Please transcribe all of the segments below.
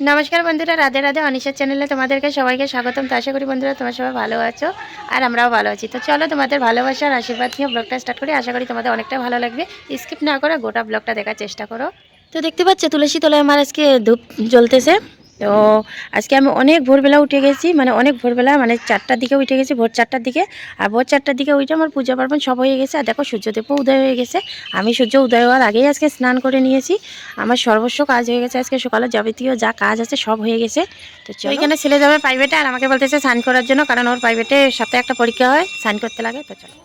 নমস্কার বন্ধুরা, রাধে রাধে। অনিশার চ্যানেলে তোমাদেরকে সবাইকে স্বাগতম। তো আশা করি বন্ধুরা তোমার সবাই ভালো আছো আর আমরাও ভালো আছি। তো চলো তোমাদের ভালোবাসার আশীর্বাদ নিয়ে ব্লগটা স্টার্ট করি। আশা করি তোমাদের অনেকটা ভালো লাগবে। স্কিপ না করে গোটা ব্লগটা দেখার চেষ্টা করো। তো দেখতে পাচ্ছ, তুলসী তলায় আমার আজকে ধূপ জ্বলতেছে। তো আজকে আমি অনেক ভোরবেলা উঠে গেছি মানে অনেক ভোরবেলা মানে চারটার দিকে উঠে গেছি ভোর চারটার দিকে। আর ভোর চারটার দিকে উঠে আমার পূজা পার্বণ সব হয়ে গেছে। আর দেখো সূর্যদেবও উদয় হয়ে গেছে। আমি সূর্য উদয় হওয়ার আগেই আজকে স্নান করে নিয়েছি। আমার সর্বস্ব কাজ হয়ে গেছে আজকে সকালে যাবতীয় যা কাজ আছে সব হয়ে গেছে। তো। ওইখানে ছেলে যাবে প্রাইভেটে আর আমাকে বলতেছে স্নান করার জন্য কারণ ওর প্রাইভেটে সপ্তাহে একটা পরীক্ষা হয় স্নান করতে লাগে তো চলো।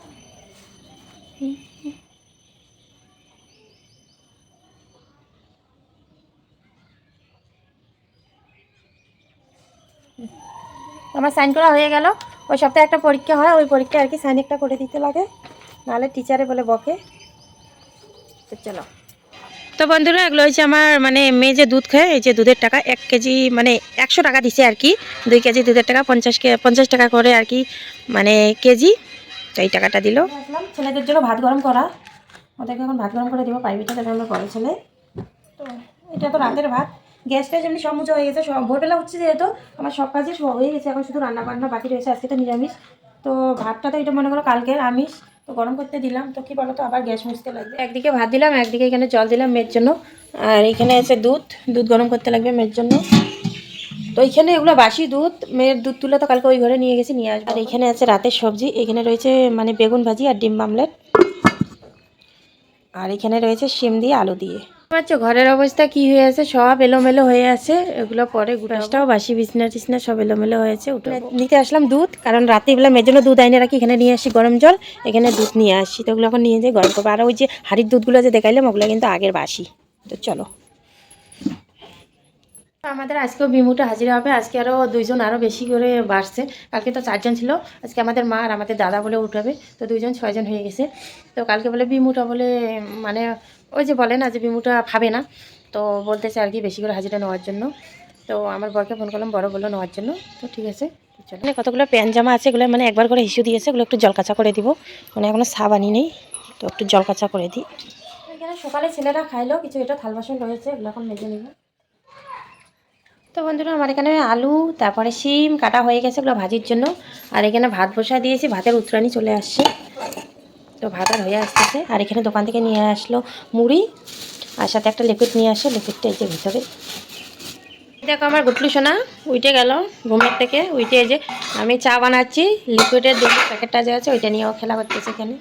আমার সাইন করা হয়ে গেল। ওই সপ্তাহে একটা পরীক্ষা হয় ওই পরীক্ষা আর কি সাইন একটা করে দিতে লাগে। নাহলে টিচারে বলে বকে। তো চলো। তো বন্ধুরা এগুলো হচ্ছে আমার মানে মেয়ে যে দুধ খায় এই যে দুধের টাকা এক কেজি মানে একশো টাকা দিছে আর কি। দুই কেজি দুধের টাকা পঞ্চাশ কে পঞ্চাশ টাকা করে আর কি মানে কেজি। তো এই টাকাটা দিল। ছেলেদের জন্য ভাত গরম করা। ওদেরকে এখন ভাত গরম করে দিব প্রাইভেটে দেবে আমার বড় ছেলে। তো এটা তো রাতের ভাত। গ্যাসটা যেমনি সব মুচো হয়ে গেছে সব ভোরবেলা উঠছে যেহেতু আমার সব কাজই সব হয়ে গেছে এখন শুধু রান্না বান্না বাকি রয়েছে আজকে তো নিরামিষ। তো ভাতটা তো এটা মনে করো কালকের আমিষ তো গরম করতে দিলাম। তো কী বলো তো আবার গ্যাস মুছতে লাগবে। একদিকে ভাত দিলাম একদিকে এখানে জল দিলাম মেয়ের জন্য। আর এখানে আছে দুধ দুধ গরম করতে লাগবে মেয়ের জন্য। তো এখানে এগুলো বাসি দুধ মেয়ের দুধ তুলে তো কালকে ওই ঘরে নিয়ে গেছি নিয়ে আসব। আর এখানে আছে রাতের সবজি এখানে রয়েছে মানে বেগুন ভাজি আর ডিম মামলেট আর এখানে রয়েছে শিম দিয়ে আলু দিয়ে। পাচ্ছ ঘরের অবস্থা কি হয়ে আছে? সব এলোমেলো হয়ে আছে। এগুলো পরে গুড়াসটাও বাসি বিছনা টিছনা সব এলোমেলো হয়েছে উঠে নিতে আসলাম দুধ কারণ রাত্রিবেলা মেয়ের জন্য দুধ আইনে রাখি এখানে নিয়ে আসি গরম জল এখানে দুধ নিয়ে আসি। তো ওগুলো এখন নিয়ে যাই গরম করব। আর ওই যে হাড়ির দুধগুলো যে দেখাইলাম ওগুলো কিন্তু আগের বাসি। তো চলো। আমাদের আজকেও বিমুটা হাজিরা হবে। আজকে আরও দুইজন আরও বেশি করে বাড়ছে। কালকে তো চারজন ছিল। আজকে আমাদের মা আর আমাদের দাদা বলে উঠাবে। তো দুইজন, ছয়জন হয়ে গেছে। তো কালকে বলে বিমুটা বলে মানে ওই যে বলে না যে বিমুটা খাবে না। তো বলতেছে আর কি বেশি করে হাজিরা নেওয়ার জন্য। তো আমার বরকে ফোন করলাম, বড় বলল নেওয়ার জন্য। তো ঠিক আছে মানে কতগুলো প্যান্ট জামা আছে, এগুলো মানে একবার করে হিসু দিয়েছে, এগুলো একটু জল কাঁচা করে দিব। মানে এখনও সাবানি নেই। তো একটু জল কাঁচা করে দিই। এখানে সকালে ছেলেরা খাইলো, কিছু এটা থাল বাসন রয়েছে, এগুলো এখন মেজে নিব। তো বন্ধুরা, আমার এখানে আলু, তারপরে শিম, কাটা হয়ে গেছে এগুলো ভাজির জন্য। আর এখানে ভাত বসা দিয়েছি, ভাতের উত্তরানি চলে আসছে। তো ভাত আর হয়ে আসতেছে। আর এখানে দোকান থেকে নিয়ে আসলো মুড়ি, আর সাথে একটা লিকুইড নিয়ে আসে, লিকুইডটা এই যে ভিতরে। দেখো আমার গুটলু সোনা, উইটে গেল ঘুমের থেকে। উইটে এই যে আমি চা বানাচ্ছি, লিকুইডের দুটো প্যাকেটটা যে আছে, ওইটা নিয়েও খেলা করতেছে এখানে।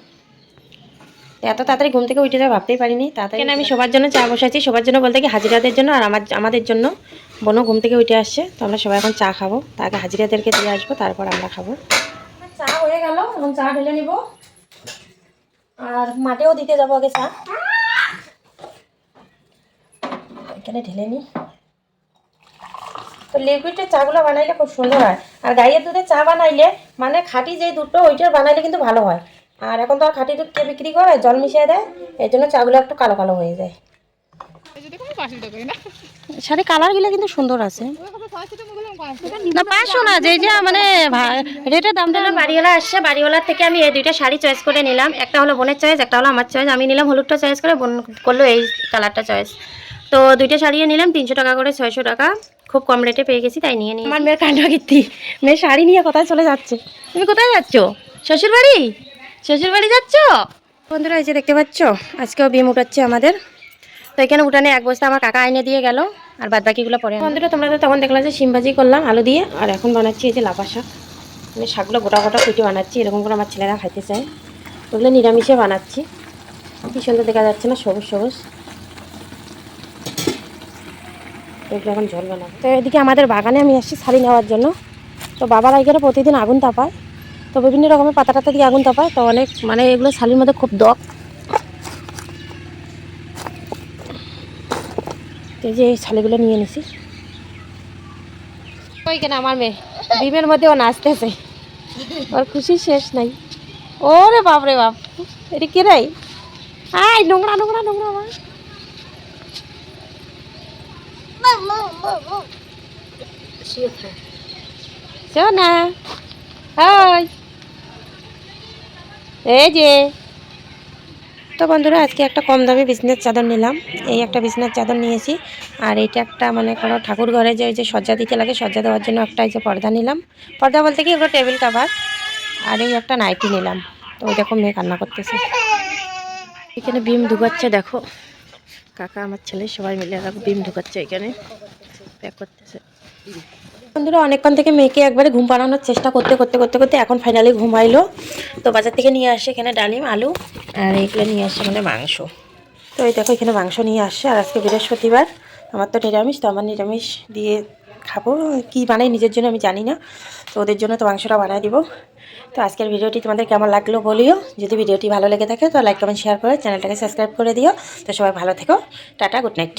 এত তাড়াতাড়ি ঘুম থেকে উঠে যাবে ভাবতেই পারিনি তাড়াতাড়ি আমি সবার জন্য চা বসাচ্ছি সবার জন্য বলতে কি হাজিরাদের জন্য আর আমার আমাদের জন্য? বোনও ঘুম থেকে উঠে আসছে তো আমরা সবাই এখন চা খাব। তাকে হাজিরাদেরকে দিয়ে আসব তারপর আমরা খাব। চা হয়ে গেল এখন চা ঢেলে নিব। আর মাঠেও দিতে যাব আগে চা। এখানে ঢেলে নিই তো লিকুইডের চাগুলো বানাইলে খুব সুন্দর হয়। আর গাইয়ের দুধে চা বানাইলে মানে খাঁটি যে দুধটা ওইটার বানাইলে কিন্তু ভালো হয়। আর এখন তো আর খাঁটি দুধ কে বিক্রি করে? জল মিশিয়ে দেয়। এই জন্য চাগুলো একটু কালো কালো হয়ে যায়। শাড়ি কালারগুলো কিন্তু সুন্দর আছে। না পাঁচশো না যে যে মানে রেটের দামটা না বাড়িওয়ালা আসছে বাড়িওয়ালার থেকে আমি এই দুইটা শাড়ি চয়েস করে নিলাম। একটা হলো বোনের চয়েস একটা হলো আমার চয়েস আমি নিলাম হলুদটা চয়েস করে বোন করল এই কালারটা চয়েস তো দুইটা শাড়িও নিলাম তিনশো টাকা করে ছয়শো টাকা। খুব কম রেটে পেয়ে গেছি তাই নিয়ে নিই আমার মেয়ের কাণ্ড কীর্তি মেয়ের শাড়ি নিয়ে কোথায় চলে যাচ্ছে? তুমি কোথায় যাচ্ছ? শ্বশুর বাড়ি শ্বশুর বাড়ি যাচ্ছ? বন্ধুরা এই যে দেখতে পাচ্ছ আজকেও বিম উঠাচ্ছে আমাদের। তো এখানে উঠানে এক বস্তা আমার কাকা আইনে দিয়ে গেল আর বাদ বাকিগুলো পরে বন্ধুরা তোমরা তো তখন দেখলাম যে সিমবাজি করলাম আলু দিয়ে আর এখন বানাচ্ছি এই যে লাফা শাক। মানে শাকগুলো গোটা গোটা কুটি বানাচ্ছি এরকম করে আমার ছেলেরা খাইতে চায়। ওগুলো নিরামিষে বানাচ্ছি। কি সুন্দর দেখা যাচ্ছে না সবুজ সবুজ। এগুলো এখন ঝোল বানাবো। তো এদিকে আমাদের বাগানে আমি আসছি শাড়ি নেওয়ার জন্য। তো বাবার এখানে প্রতিদিন আগুন তাপায়। তো বিভিন্ন রকমের পাতা টাতা দিয়ে আগুন তাপায়, তো অনেক মানে এগুলো শালির মধ্যে খুব দক এই যে এই শালিগুলো নিয়ে নিছি। ওই কেন আমার মেয়ে? ডিমের মধ্যে ও নাচতেছে। ওর খুশি শেষ নাই। ওরে বাপ রে বাপ। এটা কে রে আয়, নোংরা নোংরা নোংরা মা সোনা এই যে। তো বন্ধুরা, আজকে একটা কম দামে বিছনার চাদর নিলাম। এই একটা বিছনার চাদর নিয়েছি। আর এইটা একটা মানে কোনো ঠাকুর ঘরে যে ওই যে সজ্জা দিতে লাগে, সজ্জা দেওয়ার জন্য একটা এই যে পর্দা নিলাম। পর্দা বলতে কি, ওগুলো টেবিল কাভার। আর এই একটা নাইটি নিলাম। তো ওই দেখো মেয়ে কান্না করতেছে। এখানে বিম ঢুকাচ্ছে দেখো। কাকা, আমার ছেলে সবাই মিলে দেখো বিম ঢুকাচ্ছে এখানে। প্যাক করতেছে। বন্ধুরা, অনেকক্ষণ থেকে মেয়েকে একবারে ঘুম পাড়ানোর চেষ্টা করতে করতে করতে করতে এখন ফাইনালি ঘুমাইলো। তো বাজার থেকে নিয়ে আসে এখানে ডালিম, আলু আর এইগুলো নিয়ে আসে মানে মাংস। তো এই দেখো এখানে মাংস নিয়ে আসে আর আজকে বৃহস্পতিবার। আমার তো নিরামিষ, তো আমার নিরামিষ দিয়ে খাব। কি বানাই নিজের জন্য আমি জানি না, তো ওদের জন্য তো মাংসটা বানাই দিব। তো আজকের ভিডিওটি তোমাদের কেমন লাগল বলিও। যদি ভিডিওটি ভালো লেগে থাকে তো লাইক কমেন্ট শেয়ার করে চ্যানেলটাকে সাবস্ক্রাইব করে দিও। তো সবাই ভালো থেকো, টাটা গুড নাইট